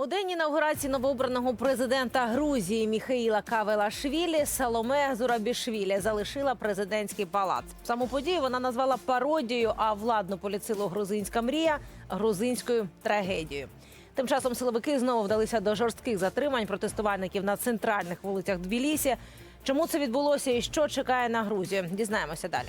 У день інаугурації новообраного президента Грузії Міхаїла Кавелашвілі Саломе Зурабішвілі залишила президентський палац. Саму подію вона назвала пародією, а владну поліцилу грузинська мрія грузинською трагедією. Тим часом силовики знову вдалися до жорстких затримань протестувальників на центральних вулицях Тбілісі. Чому це відбулося і що чекає на Грузію? Дізнаємося далі.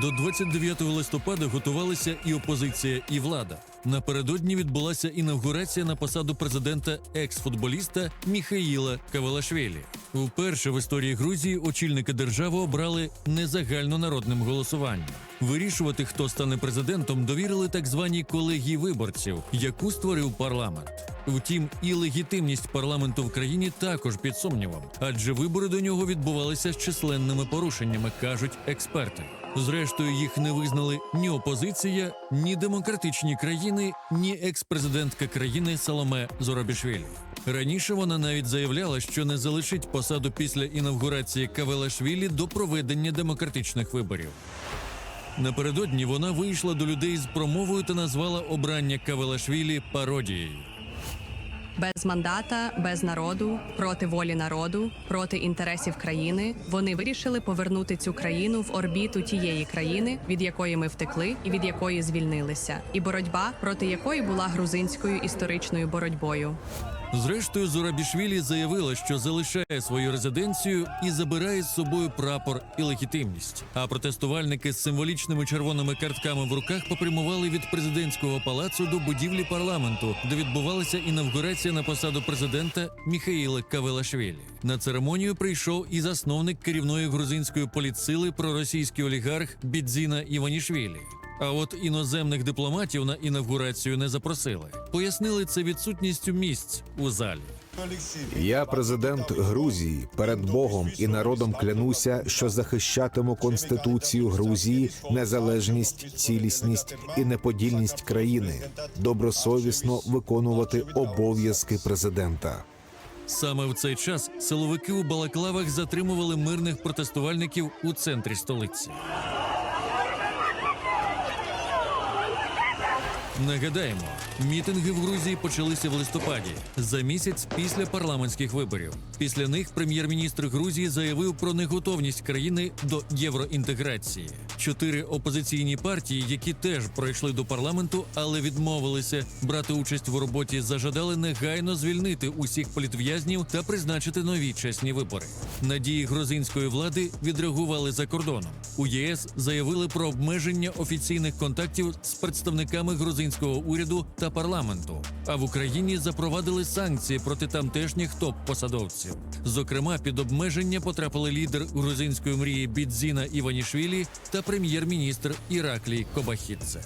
До 29 листопада готувалися і опозиція, і влада. Напередодні відбулася інавгурація на посаду президента екс-футболіста Міхаїла Кавалашвілі. Вперше в історії Грузії очільника держави обрали не загальнонародним голосуванням. Вирішувати, хто стане президентом, довірили так званій колегії виборців, яку створив парламент. Втім, і легітимність парламенту в країні також під сумнівом, адже вибори до нього відбувалися з численними порушеннями, кажуть експерти. Зрештою, їх не визнали ні опозиція, ні демократичні країни, ні екс-президентка країни Саломе Зоробішвілі. Раніше вона навіть заявляла, що не залишить посаду після інавгурації Кавелашвілі до проведення демократичних виборів. Напередодні вона вийшла до людей з промовою та назвала обрання Кавелашвілі пародією. Без мандата, без народу, проти волі народу, проти інтересів країни. Вони вирішили повернути цю країну в орбіту тієї країни, від якої ми втекли і від якої звільнилися, і боротьба проти якої була грузинською історичною боротьбою. Зрештою, Зорабішвілі заявила, що залишає свою резиденцію і забирає з собою прапор і легітимність. А протестувальники з символічними червоними картками в руках попрямували від президентського палацу до будівлі парламенту, де відбувалася інавгурація на посаду президента Міхаїла Кавелашвілі. На церемонію прийшов і засновник керівної грузинської політсили проросійський олігарх Бідзіна Іванішвілі. А от іноземних дипломатів на інавгурацію не запросили. Пояснили це відсутністю місць у залі. Я президент Грузії. Перед Богом і народом клянуся, що захищатиму конституцію Грузії, незалежність, цілісність і неподільність країни, добросовісно виконувати обов'язки президента. Саме в цей час силовики у балаклавах затримували мирних протестувальників у центрі столиці. Нагадаємо, мітинги в Грузії почалися в листопаді за місяць після парламентських виборів. Після них прем'єр-міністр Грузії заявив про неготовність країни до євроінтеграції. Чотири опозиційні партії, які теж пройшли до парламенту, але відмовилися брати участь в роботі, зажадали негайно звільнити усіх політв'язнів та призначити нові чесні вибори. Надії грузинської влади відреагували за кордоном. У ЄС заявили про обмеження офіційних контактів з представниками грузинського уряду та парламенту. А в Україні запровадили санкції проти тамтешніх топ-посадовців. Зокрема, під обмеження потрапили лідер грузинської мрії Бідзіна Іванішвілі та прем'єр-міністр Іраклій Кобахідзе.